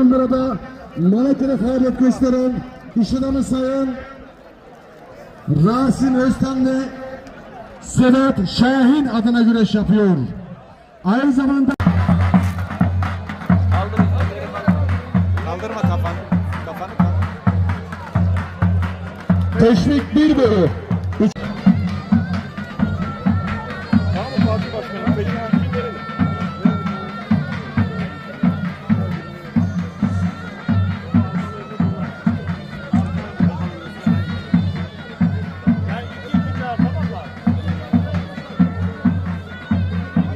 Bunlara da Malatya'da faaliyet gösteren adamı sayın Rasim Öztan ve Sedat Şahin adına güreş yapıyor. Aynı zamanda Kaldırma kafanı. Kafanı kaldır. teşvik bir bölü.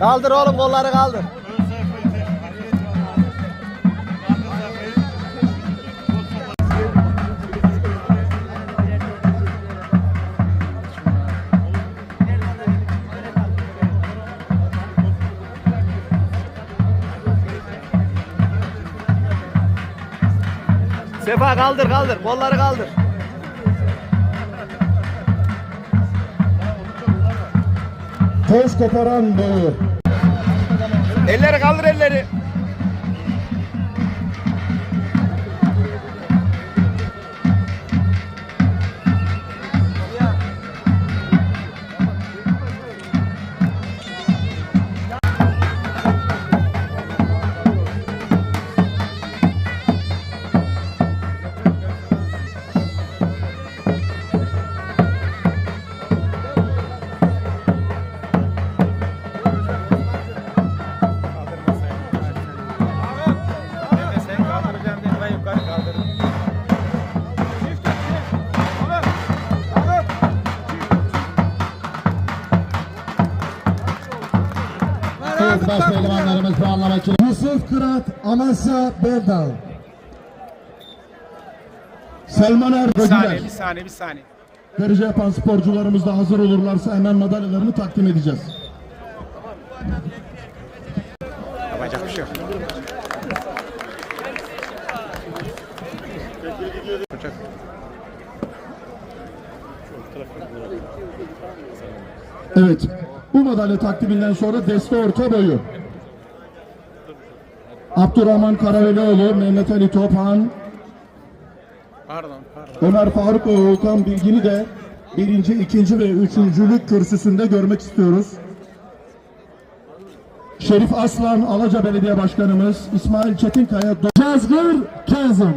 Kaldır oğlum kolları kaldır. Sefa kaldır kaldır kolları kaldır. Toz koparan bölü. Elleri kaldır elleri. Evet baş pehlivanlarımız puanlamak için. Yusuf Kırat, Amasya Berdal. Selman Bir Erdoğan. saniye, bir saniye, bir saniye. Derece yapan sporcularımız da hazır olurlarsa hemen madalyalarını takdim edeceğiz. Yapacak bir şey yok. Evet. Bu madalya takdiminden sonra deste orta boyu. Abdurrahman Karavelioğlu, Mehmet Ali Tophan, Pardon, pardon. Ömer Faruk ve Volkan Bilgin'i de birinci, ikinci ve üçüncülük kürsüsünde görmek istiyoruz. Şerif Aslan, Alaca Belediye Başkanımız, İsmail Çetinkaya, Cazgır Kazım.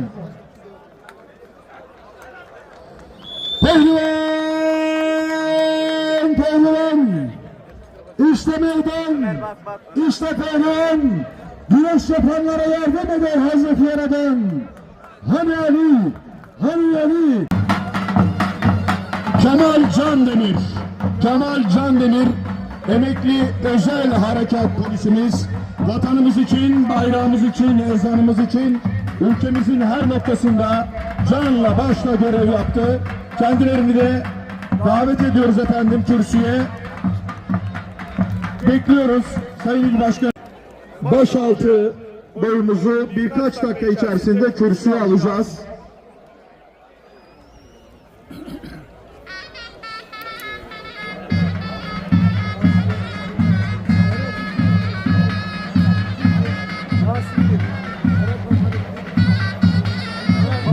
Pehlivan! Pehlivan! İşte meydan! İşte pehlivan! Güneş yapanlara yardım eder Hazreti Yaradan! Hani Ali? Hani Ali? Kemal Candemir. Kemal Candemir emekli özel harekat polisimiz. Vatanımız için, bayrağımız için, ezanımız için ülkemizin her noktasında canla başla görev yaptı. Kendilerini de davet ediyoruz efendim kürsüye. Bekliyoruz Sayın İl Başkan. Başaltı boyumuzu birkaç dakika içerisinde kürsüye alacağız.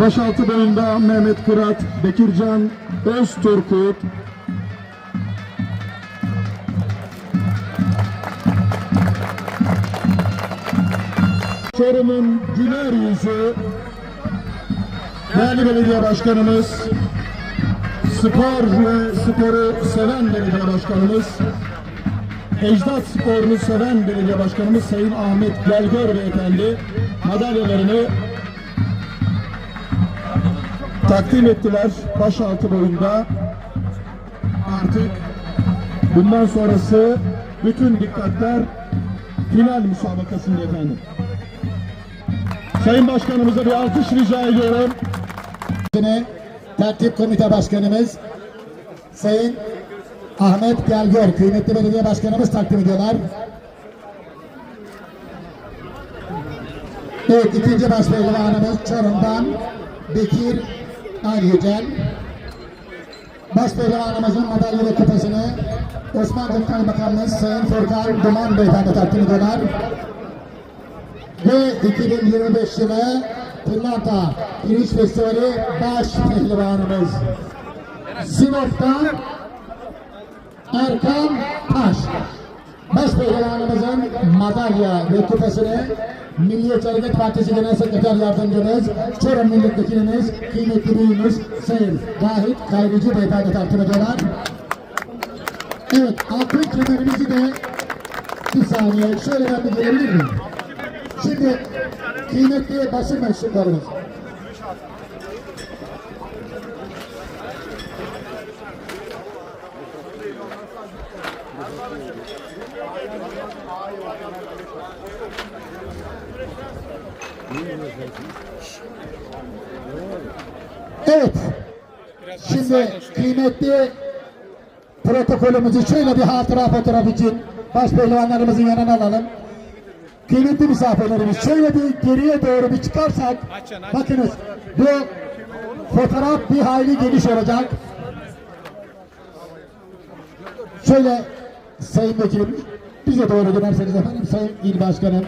Başaltı boyunda Mehmet Kırat, Bekircan Özturkut, Çorum'un güler yüzü değerli belediye başkanımız, spor ve sporu seven belediye başkanımız, Ecdat sporunu seven belediye başkanımız Sayın Ahmet Gelgör Beyefendi madalyalarını takdim ettiler başaltı boyunda. Artık bundan sonrası bütün dikkatler final müsabakasında efendim. Sayın Başkanımıza bir alkış rica ediyorum. Tertip Komite Başkanımız Sayın Ahmet Gelgör, kıymetli belediye başkanımız takdim ediyorlar. Evet, ikinci baş pehlivanımız Çorum'dan Bekir Alyücel. Baş pehlivanımızın madalya ve kupasını Osmanlı Kaymakamımız Sayın Furkan Duman Beyefendi takdim ediyorlar. Ve 2025 yılı Pırlanta Pirinç Festivali baş pehlivanımız. Sinop'tan Erkan Taş. Baş pehlivanımızın madalya ve kupasını Milliyetçi Hareket Partisi Genel Sekreter Yardımcımız, Çorum Milletvekilimiz, kıymetli büyüğümüz Sayın Vahit Kayrıcı Beyefendi takdim ediyorlar. Evet, altın kemerimizi de bir saniye şöyle ben bir görebilir miyim? Şimdi kıymetli basın mensuplarımız. Evet. Şimdi kıymetli protokolümüzü şöyle bir hatıra fotoğraf için baş pehlivanlarımızın yanına alalım. Kıymetli misafirlerimiz şöyle bir geriye doğru bir çıkarsak bakınız bu fotoğraf bir hayli geniş olacak. Şöyle Sayın Vekilim bize doğru dönerseniz efendim Sayın İl Başkanım,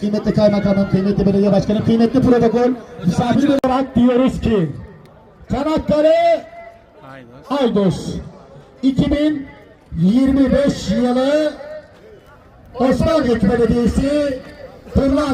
kıymetli kaymakamım, kıymetli belediye başkanım, kıymetli protokol misafir olarak diyoruz ki Çanakkale Aydos. 2025 yılı Osmanlı Belediyesi Pırlanta